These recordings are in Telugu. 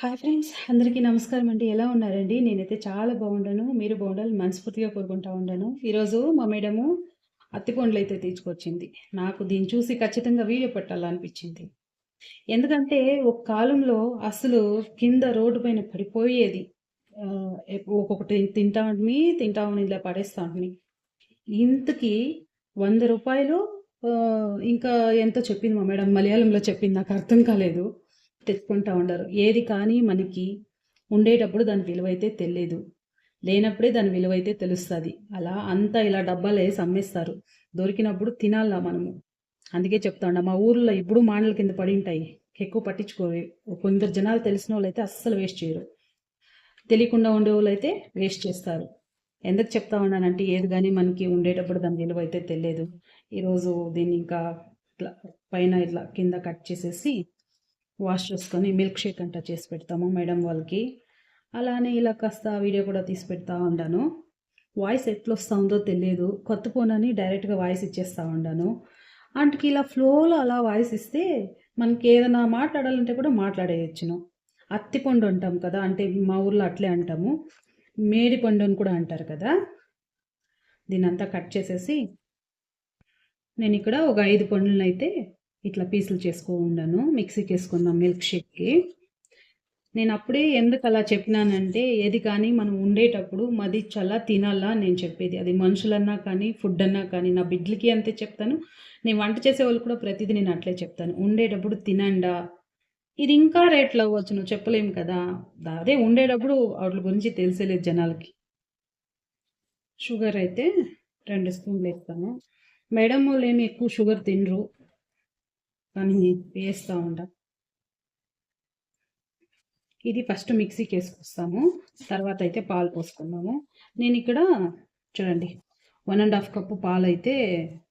హాయ్ ఫ్రెండ్స్ అందరికీ నమస్కారం అండి. ఎలా ఉన్నారండి? నేనైతే చాలా బాగుండాను. మీరు బాగుండాలి మనస్ఫూర్తిగా కోరుకుంటా ఉండాను. ఈరోజు మా మేడము అత్తిపండ్లు అయితే తీసుకొచ్చింది. నాకు దీన్ని చూసి ఖచ్చితంగా వీడియో పెట్టాలనిపించింది. ఎందుకంటే ఒక కాలంలో అసలు కింద రోడ్డు పైన పడిపోయేది. ఒక్కొక్కటి తింటా ఉంటుంది తింటా ఉండి ఇలా పడేస్తా ఉంటుంది ఇంతకి వంద రూపాయలు ఇంకా ఎంతో చెప్పింది మా మేడం. మలయాళంలో చెప్పింది. నాకు అర్థం కాలేదు. తెచ్చుకుంటా ఉండరు. ఏది కానీ మనకి ఉండేటప్పుడు దాని విలువైతే తెలియదు లేనప్పుడే దాని విలువైతే తెలుస్తుంది. అలా అంతా ఇలా డబ్బాలు వేసి అమ్మేస్తారు. దొరికినప్పుడు తినాలా మనము? అందుకే చెప్తా మా ఊర్లో ఇప్పుడు మాండల కింద పడి ఉంటాయి. ఎక్కువ పట్టించుకోవి కొందరు జనాలు తెలిసిన వాళ్ళు అయితే అస్సలు వేస్ట్ చేయరు. తెలియకుండా ఉండే వాళ్ళు అయితే వేస్ట్ చేస్తారు. ఎందుకు చెప్తా ఉన్నానంటే ఏది కానీ మనకి ఉండేటప్పుడు దాని విలువ అయితే తెలియదు ఈరోజు దీన్ని ఇంకా ఇట్లా పైన ఇట్లా కింద కట్ చేసేసి వాష్ చేసుకొని మిల్క్ షేక్ అంట చేసి పెడతాము మేడం వాళ్ళకి. అలానే ఇలా కాస్త వీడియో కూడా తీసి పెడతా ఉండాను. వాయిస్ ఎట్లా వస్తుందో తెలియదు కొత్త ఫోన్ అని డైరెక్ట్గా వాయిస్ ఇచ్చేస్తూ ఉండాను. అంటకి ఇలా ఫ్లోలో అలా వాయిస్ ఇస్తే మనకి ఏదైనా మాట్లాడాలంటే కూడా మాట్లాడేయచ్చును. అత్తిపండు అంటాం కదా అంటే మా ఊర్లో అట్లే అంటాము. మేడి పండు అని కూడా అంటారు కదా. దీనంతా కట్ చేసేసి నేను ఇక్కడ ఒక ఐదు పండ్లను అయితే ఇట్లా పీసులు చేసుకో ఉండను మిక్సీకి వేసుకుందాం మిల్క్ షేక్కి నేను అప్పుడే ఎందుకు అలా చెప్పినానంటే ఏది కానీ మనం ఉండేటప్పుడు మది చాలా తినాలా నేను చెప్పేది. అది మనుషులన్నా కానీ ఫుడ్ అన్నా కానీ నా బిడ్డలకి అంతే చెప్తాను. నేను వంట చేసే వాళ్ళు కూడా ప్రతిదీ నేను అట్లే చెప్తాను. ఉండేటప్పుడు తినండా? ఇది ఇంకా రేట్లు అవ్వచ్చు నువ్వు చెప్పలేము కదా. అదే ఉండేటప్పుడు వాటి గురించి తెలిసేలేదు జనాలకి. షుగర్ అయితే రెండు స్పూన్లు వేస్తాను. మేడం వాళ్ళు ఏమి ఎక్కువ షుగర్ తినరు. కానీ వేస్తూ ఉంటా. ఇది ఫస్ట్ మిక్సీకి వేసుకొస్తాము. తర్వాత అయితే పాలు పోసుకున్నాము నేను ఇక్కడ చూడండి వన్ అండ్ హాఫ్ కప్పు పాలు అయితే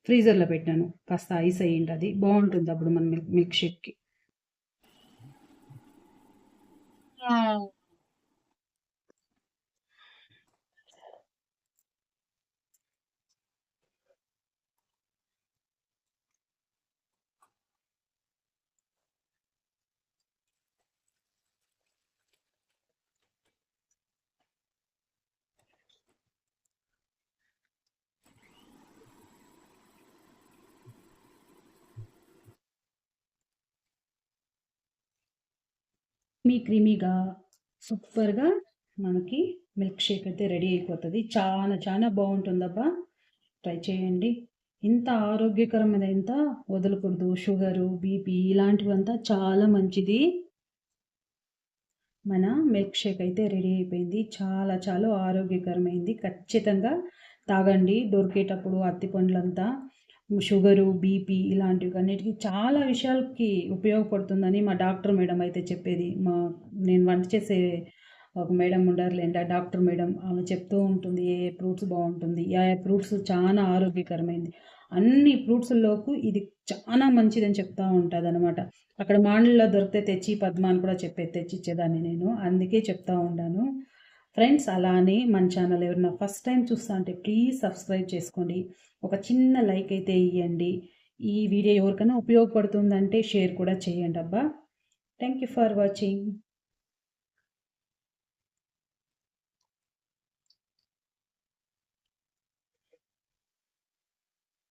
ఫ్రీజర్లో పెట్టాను. కాస్త ఐస్ అయ్యింది అది. బాగుంటుంది అప్పుడు మన మిల్క్ మిల్క్ షేక్కి. క్రీమీ క్రిమిగా సూపర్గా మనకి మిల్క్ షేక్ అయితే రెడీ అయిపోతుంది. చాలా చాలా బాగుంటుందబ్బా. ట్రై చేయండి. ఇంత ఆరోగ్యకరమైన ఇంత వదలకూడదు. షుగరు బీపీ ఇలాంటివంతా చాలా మంచిది. మన మిల్క్ షేక్ అయితే రెడీ అయిపోయింది. చాలా చాలా ఆరోగ్యకరమైంది. ఖచ్చితంగా తాగండి. దొరికేటప్పుడు అత్తి పండ్లంతా. షుగరు బీపీ ఇలాంటివి అన్నిటికీ చాలా విషయాలకి ఉపయోగపడుతుందని మా డాక్టర్ మేడం అయితే చెప్పేది. మా నేను వంట చేసే ఒక మేడం ఉండారులేండి ఆ డాక్టర్ మేడం ఆమె చెప్తూ ఉంటుంది ఏ ఫ్రూట్స్ బాగుంటుంది ఏ ఫ్రూట్స్ చాలా ఆరోగ్యకరమైంది. అన్ని ఫ్రూట్స్లోకి ఇది చాలా మంచిదని చెప్తూ ఉంటుంది అనమాట అక్కడ మాండల్లో దొరికితే తెచ్చి పద్మ అని కూడా చెప్పేది తెచ్చిచ్చేదాన్ని నేను అందుకే చెప్తా ఉన్నాను ఫ్రెండ్స్ అలానే మన ఛానల్ ఎవరైనా ఫస్ట్ టైం చూస్తా అంటే ప్లీజ్ సబ్స్క్రైబ్ చేసుకోండి. ఒక చిన్న లైక్ అయితే ఇవ్వండి ఈ వీడియో ఎవరికైనా ఉపయోగపడుతుందంటే షేర్ కూడా చేయండి అబ్బా. Thank you for watching